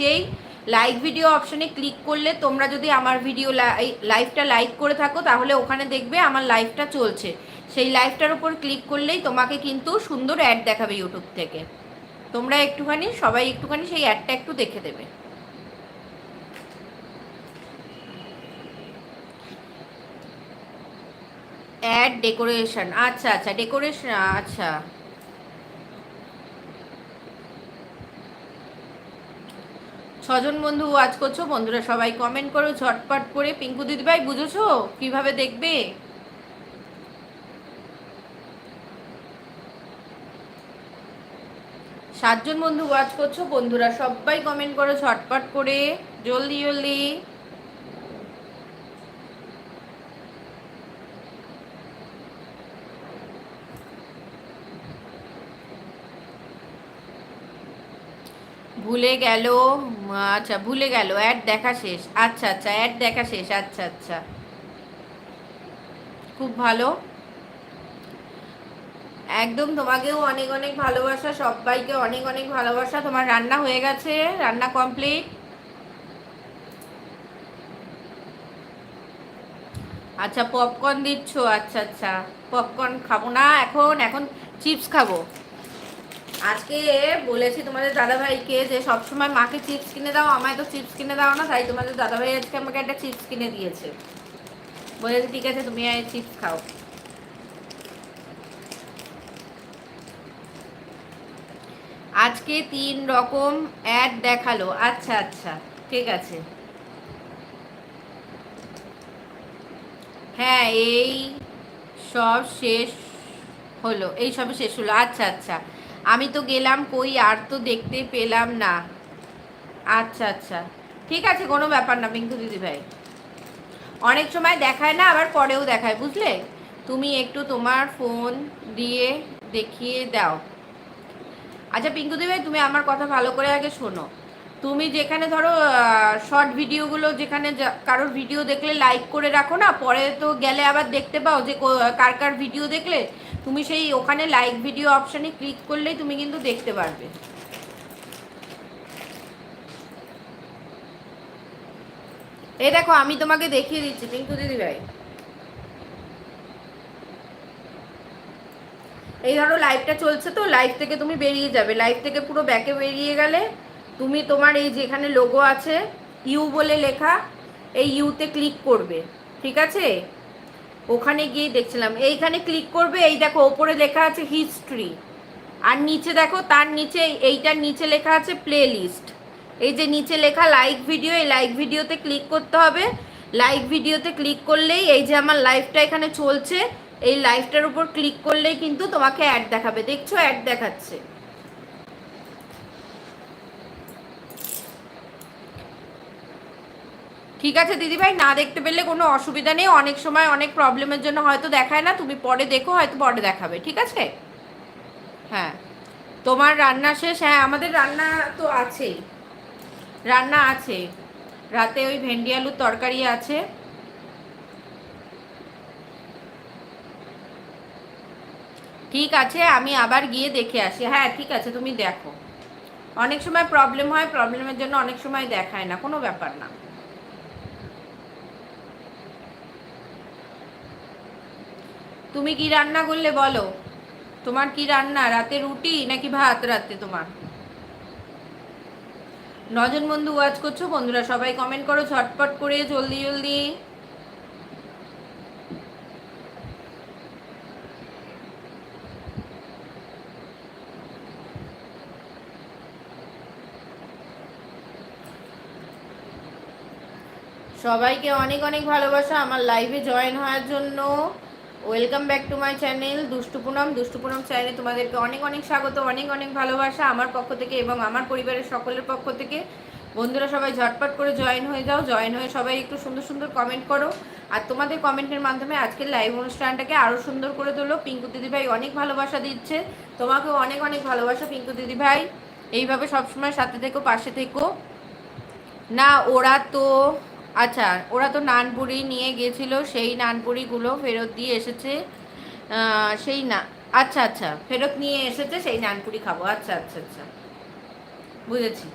সেই like video অপশনে click করলে তোমরা যদি আমার ভিডিও লাইভটা লাইক করে থাকো, তাহলে ওখানে দেখবে আমার লাইভটা চলছে। সেই লাইভটার উপর ক্লিক করলেই তোমাকে কিন্তু সুন্দর অ্যাড দেখাবে ইউটিউব থেকে। তোমরা একটুখানি, সবাই একটুখানি সেই অ্যাডটা একটু দেখে দেবে। অ্যাড ডেকোরেশন আচ্ছা আচ্ছা ডেকোরেশন আচ্ছা। ছজন বন্ধু ওয়াচ করছ, বন্ধুরা সবাই কমেন্ট করো, ঝটপট করে। পিঙ্কু দিদিভাই, বুঝেছ? কীভাবে দেখবে? সাতজন বন্ধু ওয়াচ করছ, বন্ধুরা সবাই কমেন্ট করো, ঝটপট করে। জলদি জলদি। ভুলে গেল আচ্ছা ভুলে গেল অ্যাড দেখা শেষ। আচ্ছা আচ্ছা অ্যাড দেখা শেষ আচ্ছা আচ্ছা। খুব ভালো। একদম তোমাকেও অনেক অনেক ভালোবাসা, সবাইকে অনেক অনেক ভালোবাসা। তোমার রান্না হয়ে গেছে, রান্না কমপ্লিট আচ্ছা পপকর্ন দিচ্ছ আচ্ছা আচ্ছা। পপকর্ন খাব না, এখন এখন চিপস খাব। আজকে বলেছি তোমাদের দাদাভাইকে যে সবসময় মাকে চিপস কিনে দাও, আমায় তো চিপস কিনে দাও না, তাই তোমাদের দাদাভাই আজকে আমাকে একটা চিপস কিনে দিয়েছে। বলেছে, ঠিক আছে, তুমি আয় চিপস খাও। আজকে তিন রকম অ্যাড দেখাল। আচ্ছা আচ্ছা ঠিক আছে। হ্যাঁ এই সব শেষ হলো, এই সবে শেষ হলো। আচ্ছা আচ্ছা। আমি তো গেলাম কই, আর তো দেখতে পেলাম না। আচ্ছা আচ্ছা। ঠিক আছে, কোনো ব্যাপার না, পিঙ্কু দিদি ভাই। অনেক সময় দেখায় না, আবার পরেও দেখায়, বুঝলে? তুমি একটু তোমার ফোন দিয়ে দেখিয়ে দাও। আচ্ছা পিঙ্কু দিদি ভাই, তুমি আমার কথা ভালো করে আগে শোনো। তুমি যেখানে ধরো শর্ট ভিডিওগুলো যেখানে কারোর ভিডিও দেখলে লাইক করে রাখো না, পরে তো গেলে আবার দেখতে পাও যে কার কার ভিডিও দেখলে। তুমি সেই ওখানে লাইক ভিডিও অপশানে ক্লিক করলেই তুমি কিন্তু দেখতে পারবে। এই দেখো, আমি তোমাকে দেখিয়ে দিচ্ছি, পিঙ্কু দিদি ভাই। এই ধরো লাইভটা চলছে তো লাইভ থেকে তুমি বেরিয়ে যাবে। লাইভ থেকে পুরো ব্যাকে বেরিয়ে গেলে তুমি তোমার এই যেখানে লোগো আছে ইউ বলে লেখা, এই ইউতে ক্লিক করবে। ঠিক আছে? ওখানে গিয়ে দেখছিলাম। এইখানে ক্লিক করবে, এই দেখো, ওপরে লেখা আছে হিস্ট্রি আর নিচে দেখো, তার নিচে, এইটার নিচে লেখা আছে প্লে লিস্ট এই যে নিচে লেখা লাইক ভিডিও এই লাইক ভিডিওতে ক্লিক করতে হবে। লাইক ভিডিওতে ক্লিক করলেই এই যে আমার লাইভটা এখানে চলছে, এই লাইভটার উপর ক্লিক করলেই কিন্তু তোমাকে অ্যাড দেখাবে। দেখছ অ্যাড দেখাচ্ছে। ঠিক আছে, দিদিভাই, না দেখতে পেলে কোনো অসুবিধা নেই। অনেক সময় অনেক প্রবলেমের জন্য হয়তো দেখায় না, তুমি পরে দেখো, হয়তো পরে দেখাবে, ঠিক আছে? হ্যাঁ তোমার রান্না শেষ? হ্যাঁ আমাদের রান্না তো আছেই। রান্না আছে। রাতে ওই ভেন্ডি আলুর তরকারি আছে। ঠিক আছে, আমি আবার গিয়ে দেখে আসি। হ্যাঁ ঠিক আছে, তুমি দেখো। অনেক সময় প্রবলেম হয়, প্রবলেমের জন্য অনেক সময় দেখায় না, কোনো ব্যাপার না। তুমি কি রান্না করলে বলো? তোমার কি রান্না, রাতে রুটি নাকি ভাত রাতে তোমার? নজন বন্ধু ওয়াচ করছ, বন্ধুরা সবাই কমেন্ট করো, ঝটপট করে, জলদি জলদি। সবাইকে অনেক অনেক ভালোবাসা, আমার লাইভে জয়েন হওয়ার জন্য। Welcome back to my channel Dushtupunam Dushtupunam চ্যানেলে তোমাদেরকে অনেক অনেক স্বাগত, অনেক অনেক ভালোবাসা আমার পক্ষ থেকে এবং আমার পরিবারের সকলের পক্ষ থেকে। বন্ধুরা সবাই ঝটপট করে জয়েন হয়ে যাও জয়েন হয়ে সবাই একটু সুন্দর সুন্দর কমেন্ট করো। আর তোমাদের কমেন্টের মাধ্যমে আজকের লাইভ অনুষ্ঠানটাকে আরও সুন্দর করে তোলো। পিঙ্কু দিদিভাই অনেক ভালোবাসা দিচ্ছে, তোমাকেও অনেক অনেক ভালোবাসা পিঙ্কু দিদিভাই এইভাবে সবসময় সাথে থেকো, পাশে থেকো। না, ওরা তো আচ্ছা ওরা তো নানপুরি নিয়ে গিয়েছিল, সেই নানপুরিগুলো ফেরত দিয়ে এসেছে সেই না আচ্ছা আচ্ছা ফেরত নিয়ে এসেছে, সেই নানপুরি খাব আচ্ছা আচ্ছা আচ্ছা বুঝেছি।